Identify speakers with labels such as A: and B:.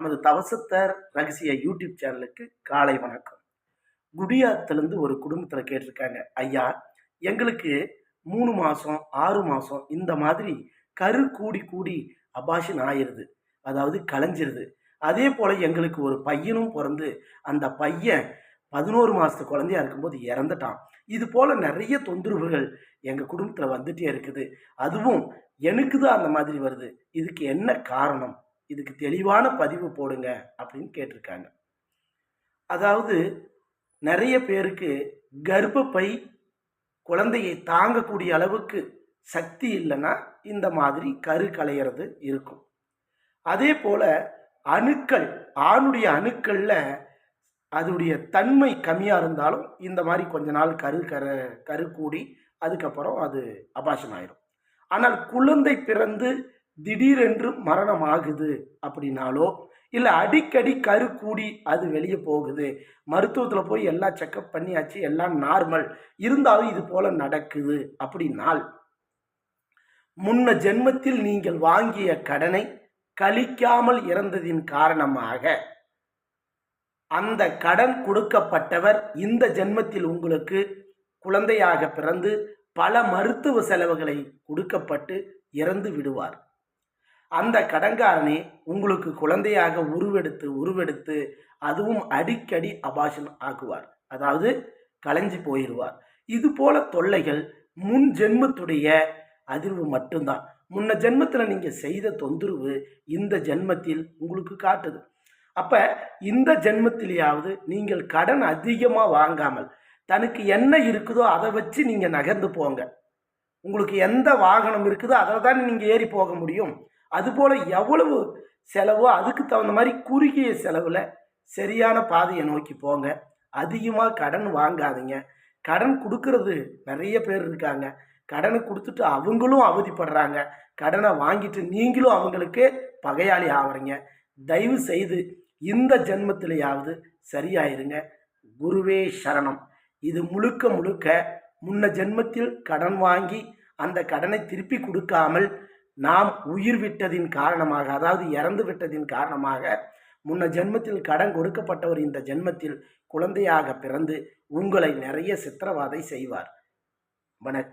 A: நமது தவசத்தர் ரகசிய யூடியூப் சேனலுக்கு காலை வணக்கம். குடியாத்துலேருந்து ஒரு குடும்பத்தில் கேட்டிருக்காங்க. ஐயா எங்களுக்கு மூணு மாதம் ஆறு மாதம் இந்த மாதிரி கரு கூடி கூடி அபாஷன் ஆயிடுது அதாவது கலைஞ்சிருது. அதே போல் எங்களுக்கு ஒரு பையனும் பிறந்து அந்த பையன் பதினோரு மாதத்து குழந்தையா இருக்கும்போது இறந்துட்டான். இது போல் நிறைய தொந்தரவுகள் எங்கள் குடும்பத்தில் வந்துட்டே இருக்குது. அதுவும் எனக்கு தான் அந்த மாதிரி வருது. இதுக்கு என்ன காரணம்? இதுக்கு தெளிவான பதிவு போடுங்க அப்படின்னு கேட்டிருக்காங்க. அதாவது நிறைய பேருக்கு கர்ப்பப்பை குழந்தையை தாங்கக்கூடிய அளவுக்கு சக்தி இல்லைன்னா இந்த மாதிரி கரு கலையிறது இருக்கும். அதே போல் அணுக்கள் ஆணுடைய அணுக்களில் அதனுடைய தன்மை கம்மியாக இருந்தாலும் இந்த மாதிரி கொஞ்ச நாள் கரு கரு கரு கூடி அதுக்கப்புறம் அது அபாஷன் ஆயிரும். ஆனால் குழந்தை பிறந்து திடீரென்று மரணம் ஆகுது அப்படின்னாலோ இல்லை அடிக்கடி கரு கூடி அது வெளியே போகுது. மருத்துவத்தில் போய் எல்லாம் செக்கப் பண்ணியாச்சு எல்லாம் நார்மல் இருந்தாலும் இது போல் நடக்குது அப்படின்னால் முன்ன ஜென்மத்தில் நீங்கள் வாங்கிய கடனை கழிக்காமல் இறந்ததின் காரணமாக அந்த கடன் கொடுக்கப்பட்டவர் இந்த ஜென்மத்தில் உங்களுக்கு குழந்தையாக பிறந்து பல மருத்துவ செலவுகளை கொடுக்கப்பட்டு இறந்து விடுவார். அந்த கடன்காரனே உங்களுக்கு குழந்தையாக உருவெடுத்து உருவெடுத்து அதுவும் அடிக்கடி அபாஷன் ஆக்குவார். அதாவது களைஞ்சி போயிடுவார். இது போல தொல்லைகள் முன் ஜென்மத்துடைய அதிர்வு மட்டும்தான். முன்ன ஜென்மத்தில் நீங்கள் செய்த தொந்தரவு இந்த ஜென்மத்தில் உங்களுக்கு காட்டுது. அப்போ இந்த ஜென்மத்திலேயாவது நீங்கள் கடன் அதிகமாக வாங்காமல் தனக்கு என்ன இருக்குதோ அதை வச்சு நீங்கள் நகர்ந்து போங்க. உங்களுக்கு எந்த வாகனம் இருக்குதோ அதில் தானே நீங்கள் ஏறி போக முடியும். அதுபோல் எவ்வளவு செலவோ அதுக்கு தகுந்த மாதிரி குறுகிய செலவில் சரியான பாதையை நோக்கி போங்க. அதிகமாக கடன் வாங்காதீங்க. கடன் கொடுக்கறது நிறைய பேர் இருக்காங்க. கடனை கொடுத்துட்டு அவங்களும் அவதிப்படுறாங்க. கடனை வாங்கிட்டு நீங்களும் அவங்களுக்கு பகையாளி ஆகிறீங்க தயவு செய்து இந்த ஜென்மத்திலேயாவது சரியாயிருங்க. குருவே சரணம். இது முழுக்க முழுக்க முன்ன ஜென்மத்தில் கடன் வாங்கி அந்த கடனை திருப்பி கொடுக்காமல் நாம் உயிர் விட்டதின் காரணமாக அதாவது இறந்து விட்டதின் காரணமாக முன்ன ஜென்மத்தில் கடன் கொடுக்கப்பட்டவர் இந்த ஜென்மத்தில் குழந்தையாக பிறந்து உங்களை நிறைய சித்திரவாதை செய்வார். வணக்கம்.